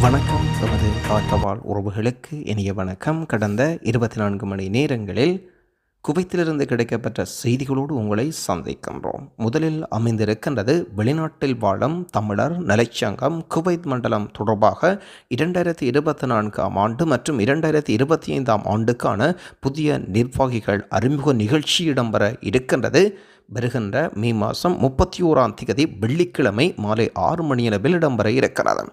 வணக்கம். நமது காற்றவாள் உறவுகளுக்கு இனிய வணக்கம். கடந்த இருபத்தி நான்கு மணி நேரங்களில் குவைத்திலிருந்து கிடைக்கப்பட்ட செய்திகளோடு உங்களை சந்திக்கின்றோம். முதலில் அமைந்திருக்கின்றது வெளிநாட்டில் வாழும் தமிழர் நலைச்சங்கம் குவைத் மண்டலம் தொடர்பாக இரண்டாயிரத்தி இருபத்தி நான்காம் ஆண்டு மற்றும் இரண்டாயிரத்தி இருபத்தி ஐந்தாம் ஆண்டுக்கான புதிய நிர்வாகிகள் அறிமுக நிகழ்ச்சி இடம்பெற இருக்கின்றது. வருகின்ற மே மாதம் முப்பத்தி ஓராம் தேதி வெள்ளிக்கிழமை மாலை ஆறு மணியளவில் இடம்பெற இருக்கிறது.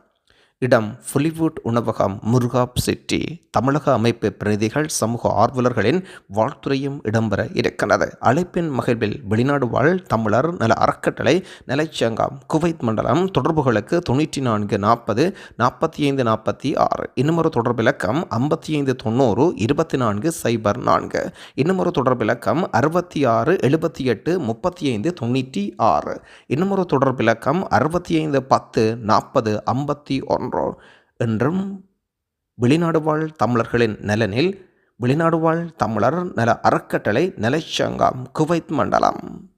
இடம் புலிவுட் உணவகம் முருகாப் சிட்டி. தமிழக அமைப்பு பிரதிகள் சமூக ஆர்வலர்களின் வாழ்த்துறையும் இடம்பெற இருக்கிறது அழைப்பின் மகிழ்வில் வெளிநாடு வாழ் தமிழர் நல அறக்கட்டளை நிலைச்சங்கம் குவைத் மண்டலம் தொடர்புகளுக்கு தொண்ணூற்றி நான்கு நாற்பது நாற்பத்தி ஐந்து நாற்பத்தி ஆறு. இன்னுமொரு தொடர்பிலக்கம் ஐம்பத்தி ஐந்து தொண்ணூறு இருபத்தி நான்கு சைபர் நான்கு. இன்னுமொரு தொடர்பிலக்கம் அறுபத்தி ஆறு எழுபத்தி எட்டு முப்பத்தி ஐந்து தொண்ணூற்றி ஆறு. இன்னுமொரு தொடர்பிலக்கம் அறுபத்தி ஐந்து பத்து நாற்பது ஐம்பத்தி ஒன்று. என்றும் வெளிநாடு வாழ் தமிழர்களின் நலனில் வெளிநாடு வாழ் தமிழர் நல அறக்கட்டளை நிலைச்சங்கம் குவைத் மண்டலம்.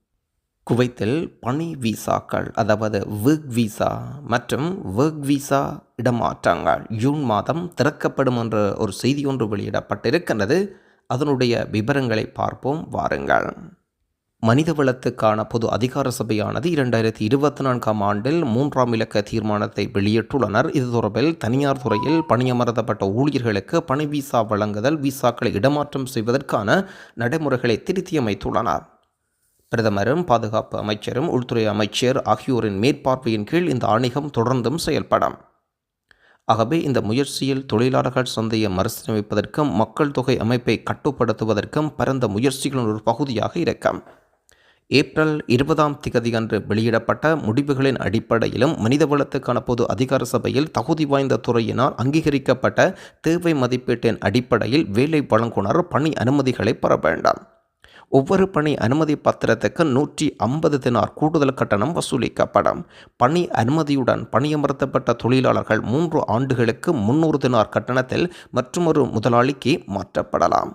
குவைத்தில் பணி விசாக்கள் அதாவது ஒர்க் விசா மற்றும் ஒர்க் விசா இடமாற்றங்கள் ஜூன் மாதம் திறக்கப்படும் என்ற ஒரு செய்தி ஒன்று வெளியிடப்பட்டிருக்கின்றது. அதனுடைய விவரங்களை பார்ப்போம் வாருங்கள். மனிதவளத்துக்கான பொது அதிகார சபையானது இரண்டாயிரத்தி இருபத்தி நான்காம் ஆண்டில் மூன்றாம் இலக்க தீர்மானத்தை வெளியிட்டுள்ளனர். இது தொடர்பில் தனியார் துறையில் பணியமர்த்தப்பட்ட ஊழியர்களுக்கு பணி விசா வழங்குதல் விசாக்களை இடமாற்றம் செய்வதற்கான நடைமுறைகளை திருத்தியமைத்துள்ளனர். பிரதமரும் பாதுகாப்பு அமைச்சரும் உள்துறை அமைச்சர் ஆகியோரின் மேற்பார்வையின் கீழ் இந்த ஆணையம் தொடர்ந்தும் செயல்படும். ஆகவே இந்த முயற்சியில் தொழிலாளர்கள் சந்தையை மறுசீரமைப்பதற்கும் மக்கள் தொகை அமைப்பை கட்டுப்படுத்துவதற்கும் பரந்த முயற்சிகளின் ஒரு பகுதியாக இருக்கும். ஏப்ரல் இருபதாம் திகதி அன்று வெளியிடப்பட்ட முடிவுகளின் அடிப்படையிலும் மனிதவளத்துக்கான பொது அதிகார சபையில் தகுதி வாய்ந்த துறையினால் அங்கீகரிக்கப்பட்ட தேவை மதிப்பீட்டின் அடிப்படையில் வேலை வழங்குனர் பணி அனுமதிகளை பெற வேண்டாம். ஒவ்வொரு பணி அனுமதி பத்திரத்துக்கு நூற்றி ஐம்பது தினார் கூடுதல் கட்டணம் வசூலிக்கப்படும். பணி அனுமதியுடன் பணியமர்த்தப்பட்ட தொழிலாளர்கள் மூன்று ஆண்டுகளுக்கு முன்னூறு தினார் கட்டணத்தில் மற்றொரு முதலாளிக்கு மாற்றப்படலாம்.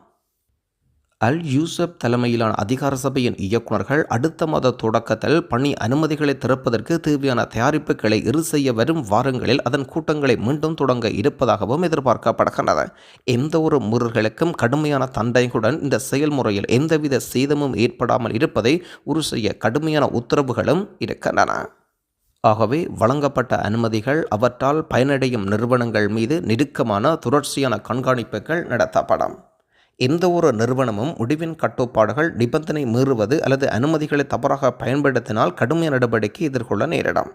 அல் யூசப் தலைமையிலான அதிகார சபையின் இயக்குநர்கள் அடுத்த மாத தொடக்கத்தில் பணி அனுமதிகளை திறப்பதற்கு தேவையான தயாரிப்புகளை இரு செய்ய வரும் வாரங்களில் அதன் கூட்டங்களை மீண்டும் தொடங்க இருப்பதாகவும் எதிர்பார்க்கப்படுகின்றது எந்த ஒரு முறர்களுக்கும் கடுமையான தண்டைகளுடன் இந்த செயல்முறையில் எந்தவித சேதமும் ஏற்படாமல் இருப்பதை உறுதி செய்ய கடுமையான உத்தரவுகளும் இருக்கின்றன. ஆகவே வழங்கப்பட்ட அனுமதிகள் அவற்றால் பயனடையும் நிறுவனங்கள் மீது நெருக்கமான தொடர்ச்சியான கண்காணிப்புகள் நடத்தப்படும். எந்த ஒரு நிறுவனமும் முடிவின் கட்டுப்பாடுகள் நிபந்தனை மீறுவது அல்லது அனுமதிகளை தவறாக பயன்படுத்தினால் கடுமையான நடவடிக்கை எதிர்கொள்ள நேரிடும்.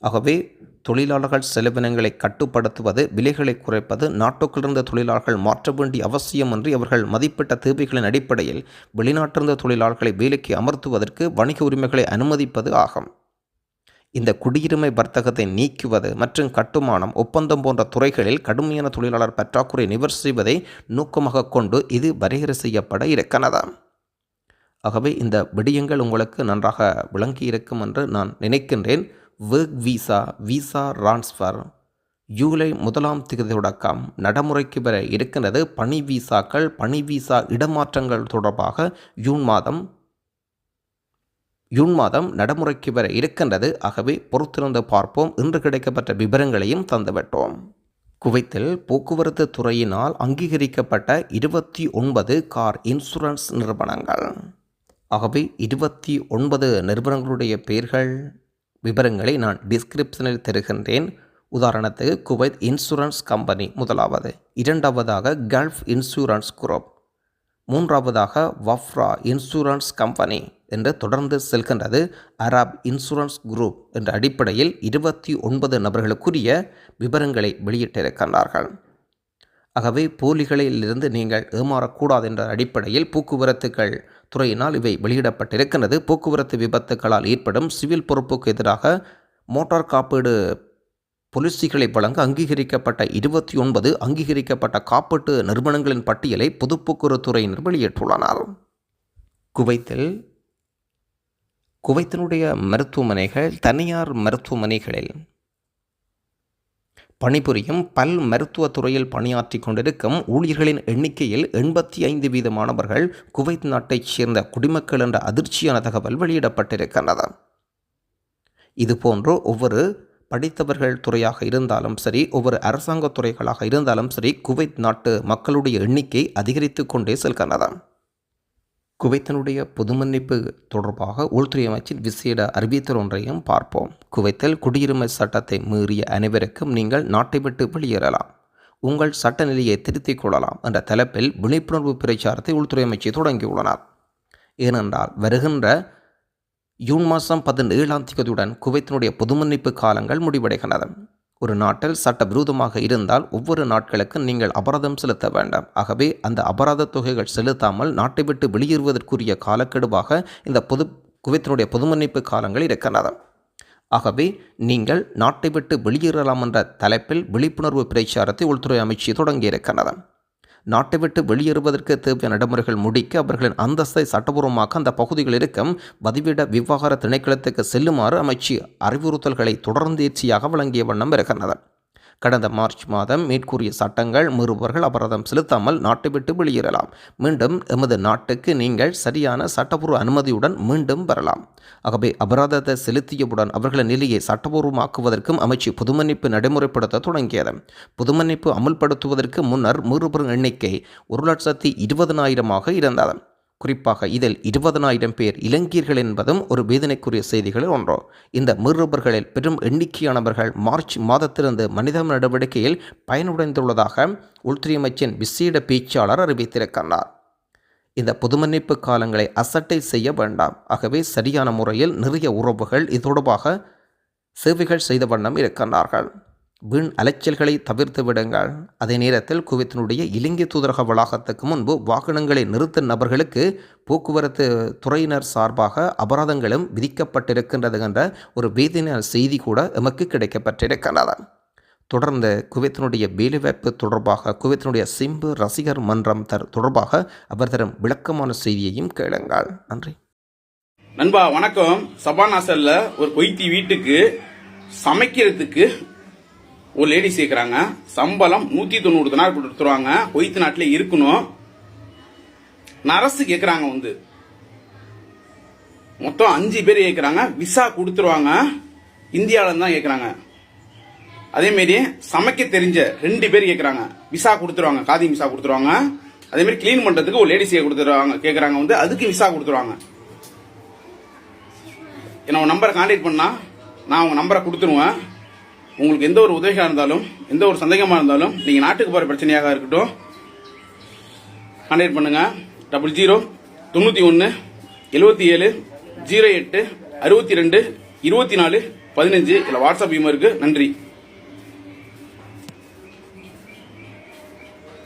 ஆகவே தொழிலாளர்கள் செலவினங்களை கட்டுப்படுத்துவது விலைகளை குறைப்பது நாட்டுக்குள்ளிருந்த தொழிலாளர்கள் மாற்ற வேண்டிய அவசியமின்றி அவர்கள் மதிப்பிட்ட தேவைகளின் அடிப்படையில் வெளிநாட்டிருந்த தொழிலாளர்களை வேலைக்கு அமர்த்துவதற்கு வணிக உரிமைகளை அனுமதிப்பது ஆகும். இந்த குடியுரிமை வர்த்தகத்தை நீக்குவது மற்றும் கட்டுமானம் ஒப்பந்தம் போன்ற துறைகளில் கடுமையான தொழிலாளர் பற்றாக்குறை நிவர் செய்வதை நோக்கமாக கொண்டு இது வரையறை செய்யப்பட இருக்கிறது. ஆகவே இந்த விடயங்கள் உங்களுக்கு நன்றாக விளங்கி இருக்கும் என்று நான் நினைக்கின்றேன். Work visa visa transfer July முதலாம் தேதி தொடக்கம் நடைமுறைக்கு வர இருக்கின்றது. பணி விசாக்கள் பணி விசா இடமாற்றங்கள் தொடர்பாக ஜூன் மாதம் ஜூன் மாதம் நடைமுறைக்கு வர இருக்கின்றது. ஆகவே பொறுத்திருந்து பார்ப்போம். இன்று கிடைக்கப்பட்ட விவரங்களையும் தந்துவிட்டோம். குவைத்தில் போக்குவரத்து துறையினால் அங்கீகரிக்கப்பட்ட இருபத்தி ஒன்பது கார் இன்சூரன்ஸ் நிறுவனங்கள். ஆகவே இருபத்தி ஒன்பது நிறுவனங்களுடைய பெயர்கள் விவரங்களை நான் டிஸ்கிரிப்ஷனில் தருகின்றேன். உதாரணத்துக்கு குவைத் இன்சூரன்ஸ் கம்பெனி முதலாவது இரண்டாவதாக கல்ஃப் இன்சூரன்ஸ் குரூப் மூன்றாவதாக வஃப்ரா இன்சூரன்ஸ் கம்பெனி. என்று தொடர்ந்து செல்கின்றது. அராப் இன்சூரன்ஸ் குரூப் என்ற அடிப்படையில் இருபத்தி ஒன்பது நபர்களுக்குரிய விவரங்களை வெளியிட்டிருக்கின்றார்கள். ஆகவே போலிகளிலிருந்து நீங்கள் ஏமாறக்கூடாது என்ற அடிப்படையில் போக்குவரத்துகள் துறையினால் இவை வெளியிடப்பட்டிருக்கின்றது. போக்குவரத்து விபத்துகளால் ஏற்படும் சிவில் பொறுப்புக்கு எதிராக மோட்டார் காப்பீடு பொலிசிகளை வழங்க அங்கீகரிக்கப்பட்ட இருபத்தி ஒன்பது அங்கீகரிக்கப்பட்ட காப்பீட்டு நிறுவனங்களின் பட்டியலை பொதுப்போக்குவரத்துறையினர் வெளியிட்டுள்ளனர். குவைத்தில் குவைத்தினுடைய மருத்துவமனைகள் தனியார் மருத்துவமனைகளில் பணிபுரியும் பல் மருத்துவத்துறையில் பணியாற்றி கொண்டிருக்கும் ஊழியர்களின் எண்ணிக்கையில் எண்பத்தி ஐந்து வீதமானவர்கள் குவைத் நாட்டைச் சேர்ந்த குடிமக்கள் என்ற அதிர்ச்சியான தகவல் வெளியிடப்பட்டிருக்கின்றது. இதுபோன்று ஒவ்வொரு படித்தவர்கள் துறையாக இருந்தாலும் சரி ஒவ்வொரு அரசாங்க துறைகளாக இருந்தாலும் சரி குவைத் நாட்டு மக்களுடைய எண்ணிக்கை அதிகரித்து கொண்டே செல்கின்றன குவைத்தினுடைய பொது மன்னிப்பு தொடர்பாக உள்துறை அமைச்சின் விசேட அறிவித்தல் ஒன்றையும் பார்ப்போம். குவைத்தில் குடியுரிமை சட்டத்தை மீறிய அனைவருக்கும் நீங்கள் நாட்டை விட்டு வெளியேறலாம். உங்கள் சட்ட நிலையை திருத்திக் கொள்ளலாம் என்ற தலைப்பில் விழிப்புணர்வு பிரச்சாரத்தை உள்துறை அமைச்சர் தொடங்கியுள்ளனர். ஏனென்றால் வருகின்ற ஜூன் மாதம் பதினேழாம் தேதியுடன் குவைத்தினுடைய பொது மன்னிப்பு காலங்கள் முடிவடைகின்றன. ஒரு நாட்டில் சட்டவிரோதமாக இருந்தால் ஒவ்வொரு நாட்களுக்கும் நீங்கள் அபராதம் செலுத்த வேண்டாம். ஆகவே அந்த அபராத தொகைகள் செலுத்தாமல் நாட்டை விட்டு வெளியேறுவதற்குரிய காலக்கெடுவாக இந்த பொது குவைத்தினுடைய பொதுமன்னிப்பு காலங்கள் இருக்கின்றன. ஆகவே நீங்கள் நாட்டை விட்டு வெளியேறலாம் என்ற தலைப்பில் விழிப்புணர்வு பிரச்சாரத்தை உள்துறை அமைச்சு தொடங்கியிருக்கின்றன. நாட்டை விட்டு வெளியேறுவதற்கு தேவையான நடைமுறைகள் முடிக்க அவர்களின் அந்தஸ்தை சட்டபூர்வமாக அந்த பகுதியில் இருக்கும் பதிவிட விவகார திணைக்களத்துக்கு செல்லுமாறு அமைச்சு அறிவுறுத்தல்களை தொடர்ந்தேர்ச்சியாக வழங்கிய வண்ணம் இருக்கின்றனர். கடந்த மார்ச் மாதம் மேற்கூறிய சட்டங்கள் மீறுபவர்கள் அபராதம் செலுத்தாமல் நாட்டை விட்டு வெளியேறலாம். மீண்டும் எமது நாட்டுக்கு நீங்கள் சரியான சட்டப்பூர்வ அனுமதியுடன் மீண்டும் வரலாம். ஆகவே அபராதத்தை செலுத்தியவுடன் அவர்களின் நிலையை சட்டபூர்வமாக்குவதற்கும் அமைச்சு புதுமன்னிப்பு நடைமுறைப்படுத்த தொடங்கியது. புதுமன்னிப்பு அமுல்படுத்துவதற்கு முன்னர் மீறுபெறும் எண்ணிக்கை ஒரு லட்சத்தி இருபதனாயிரமாக இருந்தது. குறிப்பாக இதில் இருபதனாயிரம் பேர் இலங்கையர்கள் என்பதும் ஒரு வேதனைக்குரிய செய்திகளில் ஒன்றோ இந்த மிருபர்களில் பெரும் எண்ணிக்கையானவர்கள் மார்ச் மாதத்திலிருந்து மனித நடவடிக்கையில் பயனுடைந்துள்ளதாக உள்துறை அமைச்சின் விசேட பேச்சாளர் அறிவித்திருக்கிறார். இந்த பொதுமன்னிப்பு காலங்களை அசட்டை செய்ய வேண்டாம். ஆகவே சரியான முறையில் நிறைய உறவுகள் இது தொடர்பாக சேவைகள் செய்த வண்ணம் இருக்கின்றார்கள். வீண் அலைச்சல்களை தவிர்த்து விடுங்கள். அதே நேரத்தில் குவைத்தினுடைய இலங்கை தூதரக வளாகத்துக்கு முன்பு வாகனங்களை நிறுத்தும் நபர்களுக்கு போக்குவரத்து துறையினர் சார்பாக அபராதங்களும் விதிக்கப்பட்டிருக்கின்றது என்ற ஒரு வேதின செய்தி கூட எமக்கு கிடைக்கப்பட்டிருக்கின்றது. தொடர்ந்து குவைத்தினுடைய வேலைவாய்ப்பு தொடர்பாக குவைத்தினுடைய சிம்பு ரசிகர் மன்றம் தர் தொடர்பாக அவர் தரும் விளக்கமான செய்தியையும் கேளுங்கள். நன்றி. நண்பா வணக்கம். சபாநாசல்ல ஒரு கொய்த்தி வீட்டுக்கு சமைக்கிறதுக்கு ஒரு லேடி சேர்க்குறாங்க. சம்பளம் நூற்றி தொண்ணூறு தினார் கொடுத்துருவாங்க. கொய்த்து நாட்டிலே இருக்கணும். நரசு கேட்குறாங்க வந்து. மொத்தம் அஞ்சு பேர் கேட்குறாங்க விசா கொடுத்துருவாங்க. இந்தியாவில தான் அதேமாரி சமைக்க தெரிஞ்ச ரெண்டு பேர் கேட்குறாங்க விசா கொடுத்துருவாங்க. காதி விசா கொடுத்துருவாங்க. அதேமாரி கிளீன் பண்ணுறதுக்கு ஒரு லேடிஸ் கொடுத்துருவாங்க. கேட்குறாங்க வந்து. அதுக்கு விசா கொடுத்துருவாங்க. என்ன உங்க நம்பரை கான்டாக்ட் பண்ணா நான் உங்கள் நம்பரை கொடுத்துருவேன். உங்களுக்கு எந்த ஒரு உதவியாக இருந்தாலும் எந்த ஒரு சந்தேகமாக இருந்தாலும் நீங்கள் நாட்டுக்கு போகிற பிரச்சனையாக இருக்கட்டும் கான்டாக்ட் பண்ணுங்கள் டபுள் ஜீரோ தொண்ணூற்றி ஒன்று எழுபத்தி ஏழு ஜீரோ எட்டு அறுபத்தி ரெண்டு இருபத்தி நாலு பதினஞ்சு. இல்லை வாட்ஸ்அப் இமருக்கு நன்றி.